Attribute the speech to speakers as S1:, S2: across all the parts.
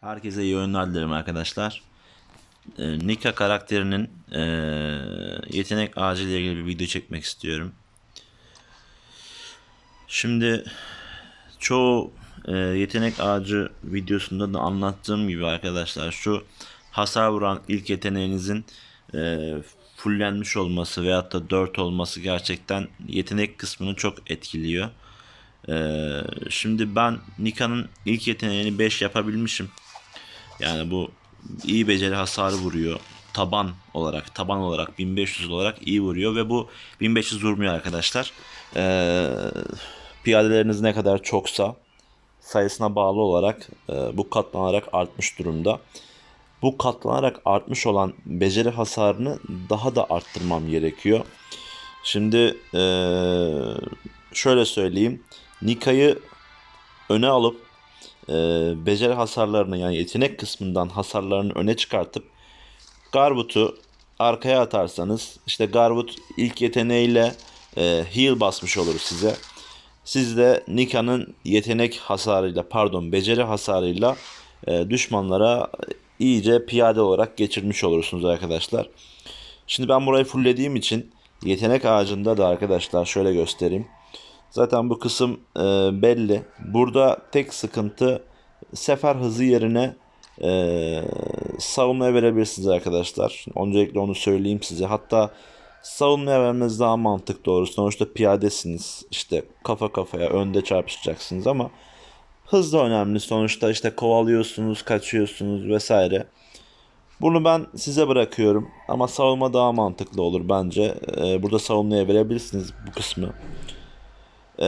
S1: Herkese iyi oyunlar dilerim arkadaşlar. Ee, Nika karakterinin ee, yetenek ağacı ile ilgili bir video çekmek istiyorum. Şimdi çoğu ee, yetenek ağacı videosunda da anlattığım gibi arkadaşlar şu hasar vuran ilk yeteneğinizin ee, fullenmiş olması veyahut da 4 olması gerçekten yetenek kısmını çok etkiliyor. Ee, şimdi ben Nika'nın ilk yeteneğini 5 yapabilmişim. Yani bu iyi beceri hasarı vuruyor. Taban olarak, taban olarak 1500 olarak iyi vuruyor ve bu 1500 vurmuyor arkadaşlar. Ee, piyadeleriniz ne kadar çoksa sayısına bağlı olarak e, bu katlanarak artmış durumda. Bu katlanarak artmış olan beceri hasarını daha da arttırmam gerekiyor. Şimdi e, şöyle söyleyeyim. Nika'yı öne alıp e, beceri hasarlarını yani yetenek kısmından hasarlarını öne çıkartıp Garbut'u arkaya atarsanız işte Garbut ilk yeteneğiyle e, heal basmış olur size. Siz de Nika'nın yetenek hasarıyla pardon beceri hasarıyla e, düşmanlara iyice piyade olarak geçirmiş olursunuz arkadaşlar. Şimdi ben burayı fulllediğim için yetenek ağacında da arkadaşlar şöyle göstereyim. Zaten bu kısım e, belli. Burada tek sıkıntı sefer hızı yerine e, savunmaya verebilirsiniz arkadaşlar. Öncelikle onu söyleyeyim size. Hatta savunmaya vermeniz daha mantıklı doğru. Sonuçta piyadesiniz. İşte kafa kafaya önde çarpışacaksınız ama hız da önemli. Sonuçta işte kovalıyorsunuz, kaçıyorsunuz vesaire. Bunu ben size bırakıyorum. Ama savunma daha mantıklı olur bence. E, burada savunmaya verebilirsiniz bu kısmı. E,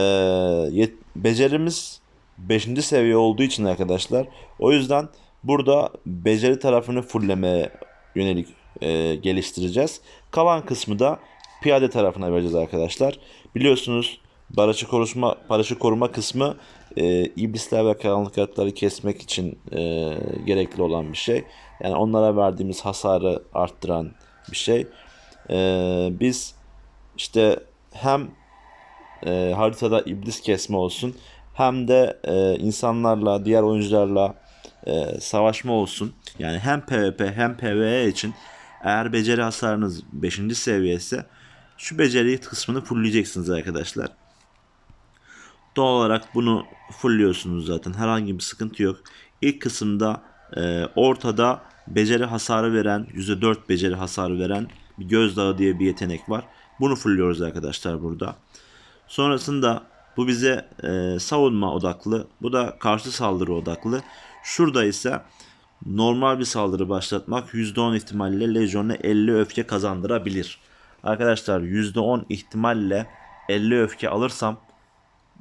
S1: yet- becerimiz 5. seviye olduğu için arkadaşlar. O yüzden burada beceri tarafını fulllemeye yönelik e, geliştireceğiz. Kalan kısmı da piyade tarafına vereceğiz arkadaşlar. Biliyorsunuz barajı koruma, barajı koruma kısmı e, iblisler ve karanlık yaratıkları kesmek için e, gerekli olan bir şey. Yani onlara verdiğimiz hasarı arttıran bir şey. E, biz işte hem e, haritada iblis kesme olsun hem de e, insanlarla diğer oyuncularla e, savaşma olsun. Yani hem PvP hem PvE için eğer beceri hasarınız 5. seviye ise şu beceri kısmını fullleyeceksiniz arkadaşlar. Doğal olarak bunu fullliyorsunuz zaten. Herhangi bir sıkıntı yok. İlk kısımda e, ortada beceri hasarı veren, %4 beceri hasarı veren bir gözdağı diye bir yetenek var. Bunu fullliyoruz arkadaşlar burada. Sonrasında bu bize e, savunma odaklı. Bu da karşı saldırı odaklı. Şurada ise normal bir saldırı başlatmak %10 ihtimalle Legion'a 50 öfke kazandırabilir. Arkadaşlar %10 ihtimalle 50 öfke alırsam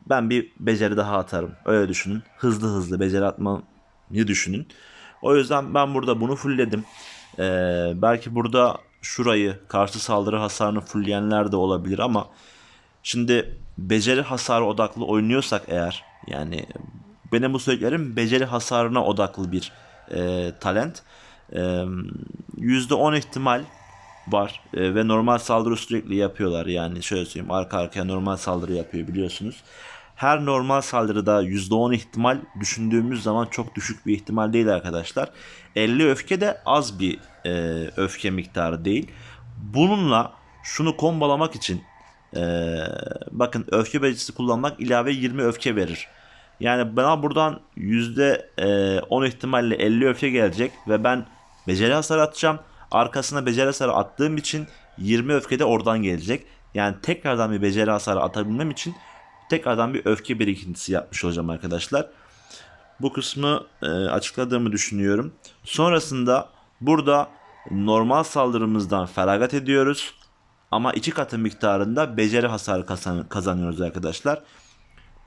S1: ben bir beceri daha atarım. Öyle düşünün. Hızlı hızlı beceri atmayı düşünün. O yüzden ben burada bunu fullledim. Ee, belki burada şurayı karşı saldırı hasarını fullleyenler de olabilir ama şimdi beceri hasarı odaklı oynuyorsak eğer yani benim bu söylediklerim beceri hasarına odaklı bir e, talent. E, %10 ihtimal var E, ve normal saldırı sürekli yapıyorlar yani şöyle söyleyeyim arka arkaya normal saldırı yapıyor biliyorsunuz. Her normal saldırıda %10 ihtimal düşündüğümüz zaman çok düşük bir ihtimal değil arkadaşlar. 50 öfke de az bir e, öfke miktarı değil. Bununla şunu kombalamak için e, bakın öfke becerisi kullanmak ilave 20 öfke verir. Yani bana buradan %10 ihtimalle 50 öfke gelecek ve ben beceri hasar atacağım. Arkasına beceri hasarı attığım için 20 öfke de oradan gelecek. Yani tekrardan bir beceri hasarı atabilmem için tekrardan bir öfke birikintisi yapmış olacağım arkadaşlar. Bu kısmı e, açıkladığımı düşünüyorum. Sonrasında burada normal saldırımızdan feragat ediyoruz. Ama iki katı miktarında beceri hasarı kazan- kazanıyoruz arkadaşlar.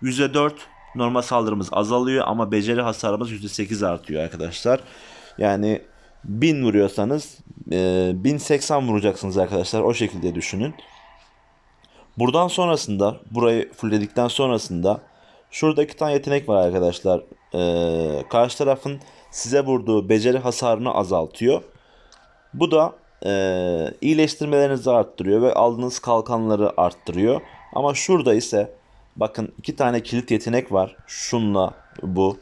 S1: %4 normal saldırımız azalıyor ama beceri hasarımız %8 artıyor arkadaşlar. Yani 1000 vuruyorsanız e, 1080 vuracaksınız arkadaşlar. O şekilde düşünün. Buradan sonrasında burayı fullledikten sonrasında şurada iki tane yetenek var arkadaşlar. E, karşı tarafın size vurduğu beceri hasarını azaltıyor. Bu da e, iyileştirmelerinizi arttırıyor ve aldığınız kalkanları arttırıyor. Ama şurada ise bakın iki tane kilit yetenek var. Şunla bu.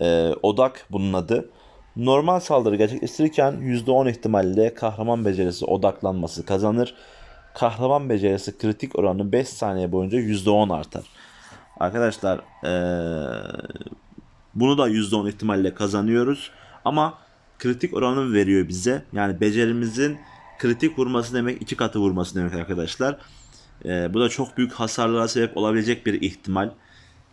S1: e, odak bunun adı. Normal saldırı gerçekleştirirken %10 ihtimalle kahraman becerisi odaklanması kazanır. Kahraman becerisi kritik oranı 5 saniye boyunca %10 artar. Arkadaşlar eee, bunu da %10 ihtimalle kazanıyoruz. Ama kritik oranı veriyor bize. Yani becerimizin kritik vurması demek iki katı vurması demek arkadaşlar. Eee, bu da çok büyük hasarlara sebep olabilecek bir ihtimal.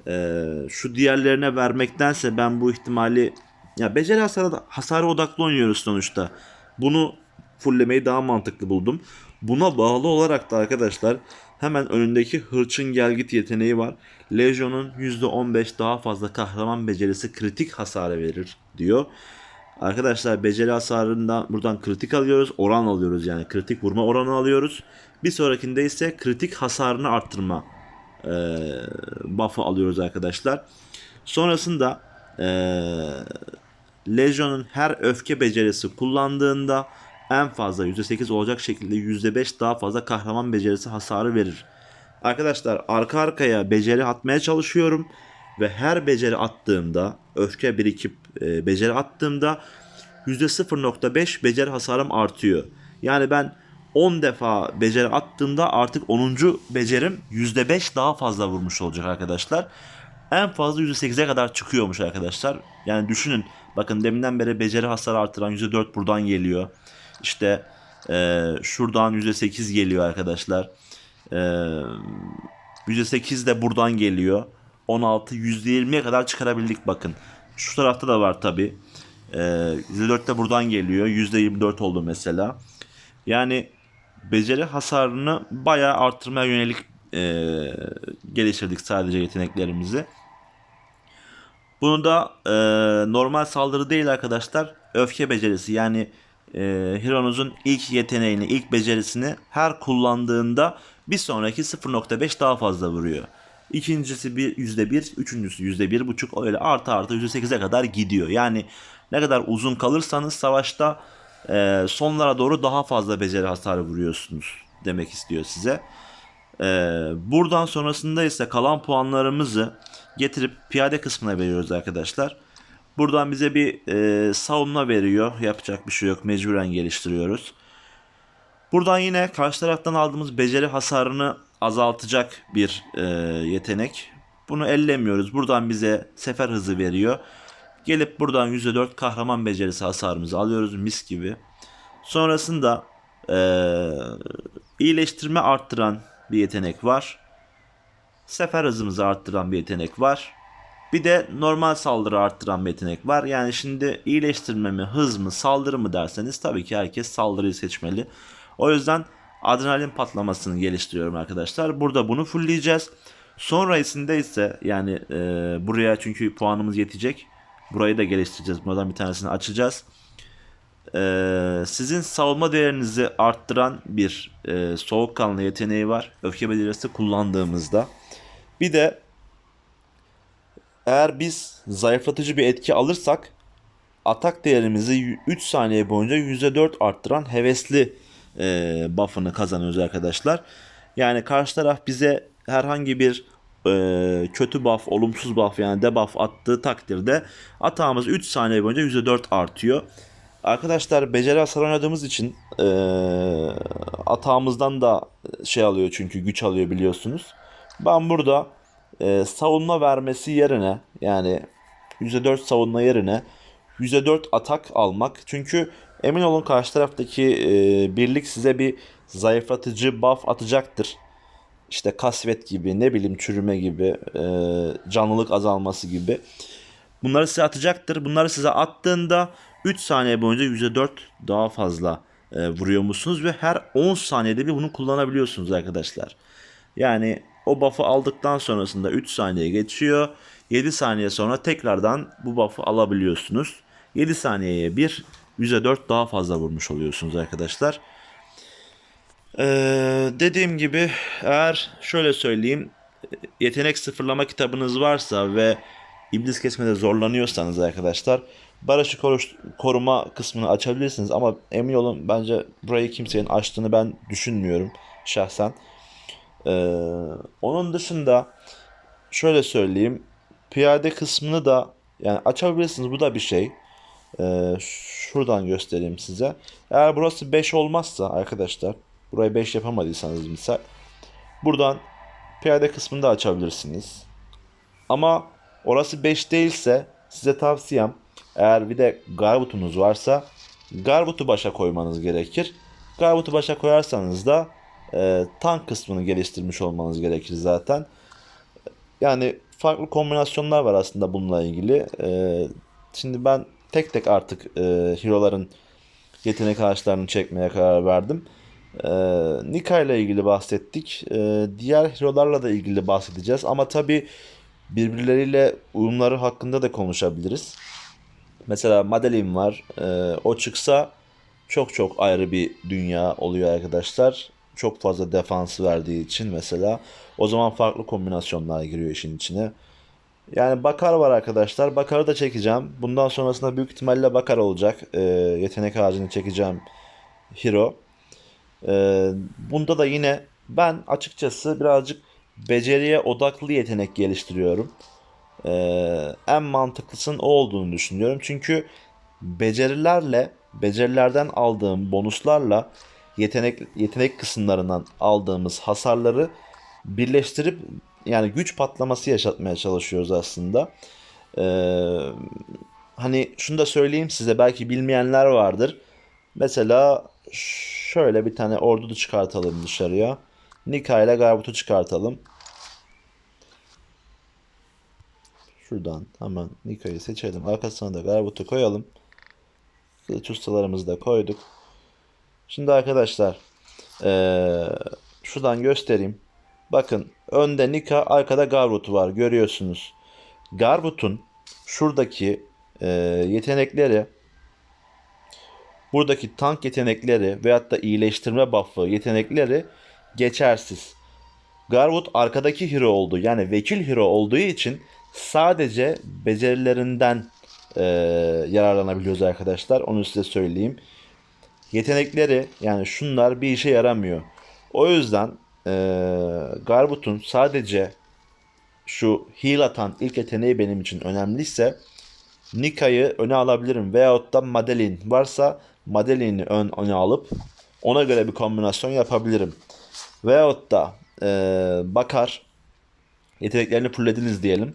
S1: Eee, şu diğerlerine vermektense ben bu ihtimali ya beceri hasarı, hasara odaklı oynuyoruz sonuçta. Bunu fulllemeyi daha mantıklı buldum. Buna bağlı olarak da arkadaşlar hemen önündeki hırçın gelgit yeteneği var. Legion'un %15 daha fazla kahraman becerisi kritik hasarı verir diyor. Arkadaşlar beceri hasarından buradan kritik alıyoruz. Oran alıyoruz yani kritik vurma oranı alıyoruz. Bir sonrakinde ise kritik hasarını arttırma e, buff'ı alıyoruz arkadaşlar. Sonrasında e, Legion'un her öfke becerisi kullandığında en fazla %8 olacak şekilde %5 daha fazla kahraman becerisi hasarı verir. Arkadaşlar arka arkaya beceri atmaya çalışıyorum ve her beceri attığımda öfke birikip e, beceri attığımda %0.5 beceri hasarım artıyor. Yani ben 10 defa beceri attığımda artık 10. becerim %5 daha fazla vurmuş olacak arkadaşlar. En fazla %8'e kadar çıkıyormuş arkadaşlar. Yani düşünün bakın deminden beri beceri hasarı artıran %4 buradan geliyor. İşte e, şuradan %8 geliyor arkadaşlar. E, %8 de buradan geliyor. 16 %20'ye kadar çıkarabildik bakın. Şu tarafta da var tabi. E, %4 de buradan geliyor. %24 oldu mesela. Yani beceri hasarını bayağı arttırmaya yönelik e, geliştirdik sadece yeteneklerimizi. Bunu da e, normal saldırı değil arkadaşlar. Öfke becerisi yani e, Hero'nuzun ilk yeteneğini, ilk becerisini her kullandığında bir sonraki 0.5 daha fazla vuruyor. İkincisi bir %1, üçüncüsü %1.5 öyle artı artı %8'e kadar gidiyor. Yani ne kadar uzun kalırsanız savaşta e, sonlara doğru daha fazla beceri hasarı vuruyorsunuz demek istiyor size. E, buradan sonrasında ise kalan puanlarımızı getirip piyade kısmına veriyoruz arkadaşlar. Buradan bize bir e, savunma veriyor. Yapacak bir şey yok. Mecburen geliştiriyoruz. Buradan yine karşı taraftan aldığımız beceri hasarını azaltacak bir e, yetenek. Bunu ellemiyoruz. Buradan bize sefer hızı veriyor. Gelip buradan %4 kahraman becerisi hasarımızı alıyoruz mis gibi. Sonrasında e, iyileştirme arttıran bir yetenek var. Sefer hızımızı arttıran bir yetenek var. Bir de normal saldırı arttıran bir yetenek var. Yani şimdi iyileştirme mi, hız mı, saldırı mı derseniz tabii ki herkes saldırıyı seçmeli. O yüzden adrenalin patlamasını geliştiriyorum arkadaşlar. Burada bunu fullleyeceğiz. Sonrasında ise yani e, buraya çünkü puanımız yetecek. Burayı da geliştireceğiz. Buradan bir tanesini açacağız. E, sizin savunma değerinizi arttıran bir e, soğukkanlı yeteneği var. Öfke becerisi kullandığımızda. Bir de eğer biz zayıflatıcı bir etki alırsak atak değerimizi 3 saniye boyunca %4 arttıran hevesli e, buff'ını kazanıyoruz arkadaşlar. Yani karşı taraf bize herhangi bir e, kötü buff, olumsuz buff yani debuff attığı takdirde atağımız 3 saniye boyunca %4 artıyor. Arkadaşlar beceri hasar oynadığımız için e, atağımızdan da şey alıyor çünkü güç alıyor biliyorsunuz. Ben burada e, savunma vermesi yerine yani %4 savunma yerine %4 atak almak. Çünkü emin olun karşı taraftaki e, birlik size bir zayıflatıcı buff atacaktır. İşte kasvet gibi ne bileyim çürüme gibi e, canlılık azalması gibi. Bunları size atacaktır. Bunları size attığında 3 saniye boyunca %4 daha fazla e, vuruyormuşsunuz ve her 10 saniyede bir bunu kullanabiliyorsunuz arkadaşlar. Yani o buff'ı aldıktan sonrasında 3 saniye geçiyor. 7 saniye sonra tekrardan bu buff'ı alabiliyorsunuz. 7 saniyeye bir %4 daha fazla vurmuş oluyorsunuz arkadaşlar. Ee, dediğim gibi eğer şöyle söyleyeyim yetenek sıfırlama kitabınız varsa ve iblis kesmede zorlanıyorsanız arkadaşlar barışı koruma kısmını açabilirsiniz ama emin olun bence burayı kimsenin açtığını ben düşünmüyorum şahsen. Ee, onun dışında şöyle söyleyeyim piyade kısmını da Yani açabilirsiniz bu da bir şey. Ee, şuradan göstereyim size. Eğer burası 5 olmazsa arkadaşlar burayı 5 yapamadıysanız misal buradan piyade kısmında açabilirsiniz. Ama orası 5 değilse size tavsiyem eğer bir de garbutunuz varsa garbutu başa koymanız gerekir. Garbutu başa koyarsanız da e, tank kısmını geliştirmiş olmanız gerekir zaten. Yani farklı kombinasyonlar var aslında bununla ilgili. E, şimdi ben tek tek artık e, hero'ların yetenek ağaçlarını çekmeye karar verdim. E, Nika ile ilgili bahsettik. E, diğer hero'larla da ilgili bahsedeceğiz. Ama tabi birbirleriyle uyumları hakkında da konuşabiliriz. Mesela Madeline var. E, o çıksa çok çok ayrı bir dünya oluyor arkadaşlar. Çok fazla defans verdiği için mesela. O zaman farklı kombinasyonlar giriyor işin içine. Yani Bakar var arkadaşlar. Bakar'ı da çekeceğim. Bundan sonrasında büyük ihtimalle Bakar olacak. Ee, yetenek ağacını çekeceğim hero. Ee, bunda da yine ben açıkçası birazcık beceriye odaklı yetenek geliştiriyorum. Ee, en mantıklısının o olduğunu düşünüyorum. Çünkü becerilerle, becerilerden aldığım bonuslarla yetenek yetenek kısımlarından aldığımız hasarları birleştirip yani güç patlaması yaşatmaya çalışıyoruz aslında. Ee, hani şunu da söyleyeyim size belki bilmeyenler vardır. Mesela şöyle bir tane ordu çıkartalım dışarıya. Nika ile Garbut'u çıkartalım. Şuradan hemen Nika'yı seçelim. Arkasına da Garbut'u koyalım. Kılıç ustalarımızı da koyduk. Şimdi arkadaşlar ee, şuradan göstereyim. Bakın önde Nika arkada Garbut var görüyorsunuz. Garbut'un şuradaki e, yetenekleri buradaki tank yetenekleri veyahut da iyileştirme buff'ı yetenekleri geçersiz. Garwood arkadaki hero oldu yani vekil hero olduğu için sadece becerilerinden e, yararlanabiliyoruz arkadaşlar. Onu size söyleyeyim. Yetenekleri yani şunlar bir işe yaramıyor. O yüzden e, Garbut'un sadece şu heal atan ilk yeteneği benim için önemliyse Nika'yı öne alabilirim. Veyahut da Madeline varsa Madeline'i ön öne alıp ona göre bir kombinasyon yapabilirim. Veyahut da e, Bakar yeteneklerini fullediniz diyelim.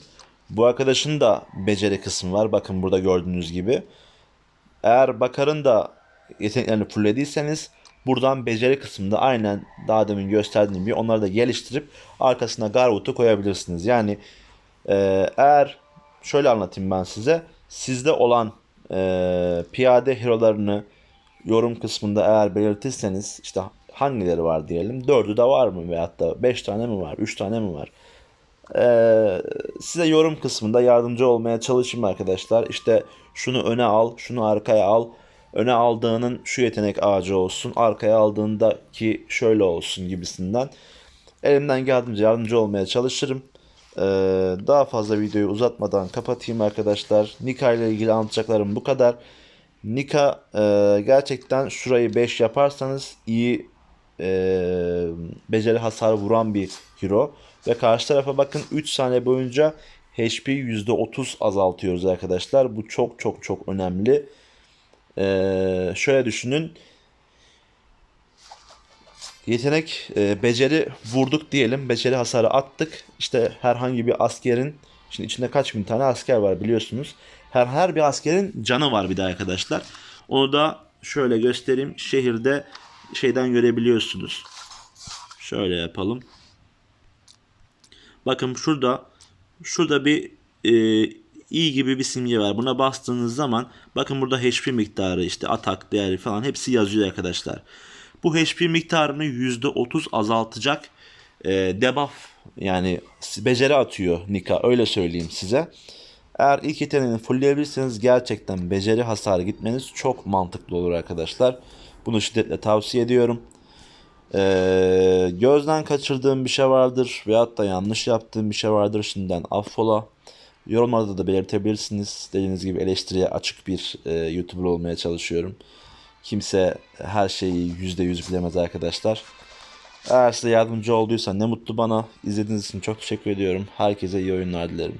S1: Bu arkadaşın da beceri kısmı var. Bakın burada gördüğünüz gibi. Eğer Bakar'ın da yeteneklerini fullediyseniz buradan beceri kısmında aynen daha demin gösterdiğim gibi onları da geliştirip arkasına Garwood'u koyabilirsiniz. Yani e, eğer şöyle anlatayım ben size. Sizde olan e, piyade hero'larını yorum kısmında eğer belirtirseniz işte hangileri var diyelim. Dördü de var mı veyahut da beş tane mi var? Üç tane mi var? Ee, size yorum kısmında yardımcı olmaya çalışayım arkadaşlar. İşte şunu öne al, şunu arkaya al. Öne aldığının şu yetenek ağacı olsun, arkaya aldığındaki şöyle olsun gibisinden. Elimden geldiğince yardımcı olmaya çalışırım. Ee, daha fazla videoyu uzatmadan kapatayım arkadaşlar. Nika ile ilgili anlatacaklarım bu kadar. Nika e, gerçekten şurayı 5 yaparsanız iyi e, beceri hasar vuran bir hero. Ve karşı tarafa bakın 3 saniye boyunca HP %30 azaltıyoruz arkadaşlar. Bu çok çok çok önemli. Ee, şöyle düşünün. Yetenek, e, beceri vurduk diyelim. Beceri hasarı attık. İşte herhangi bir askerin, şimdi içinde kaç bin tane asker var biliyorsunuz. Her, her bir askerin canı var bir de arkadaşlar. Onu da şöyle göstereyim. Şehirde şeyden görebiliyorsunuz. Şöyle yapalım. Bakın şurada şurada bir e, i gibi bir simge var. Buna bastığınız zaman bakın burada HP miktarı işte atak değeri falan hepsi yazıyor arkadaşlar. Bu HP miktarını %30 azaltacak e, debuff yani beceri atıyor Nika öyle söyleyeyim size. Eğer ilk yeteneğini fullleyebilirseniz gerçekten beceri hasarı gitmeniz çok mantıklı olur arkadaşlar. Bunu şiddetle tavsiye ediyorum. Ee, gözden kaçırdığım bir şey vardır veyahut da yanlış yaptığım bir şey vardır şimdiden affola. Yorumlarda da belirtebilirsiniz. Dediğiniz gibi eleştiriye açık bir e, YouTuber olmaya çalışıyorum. Kimse her şeyi %100 bilemez arkadaşlar. Eğer size yardımcı olduysa ne mutlu bana. İzlediğiniz için çok teşekkür ediyorum. Herkese iyi oyunlar dilerim.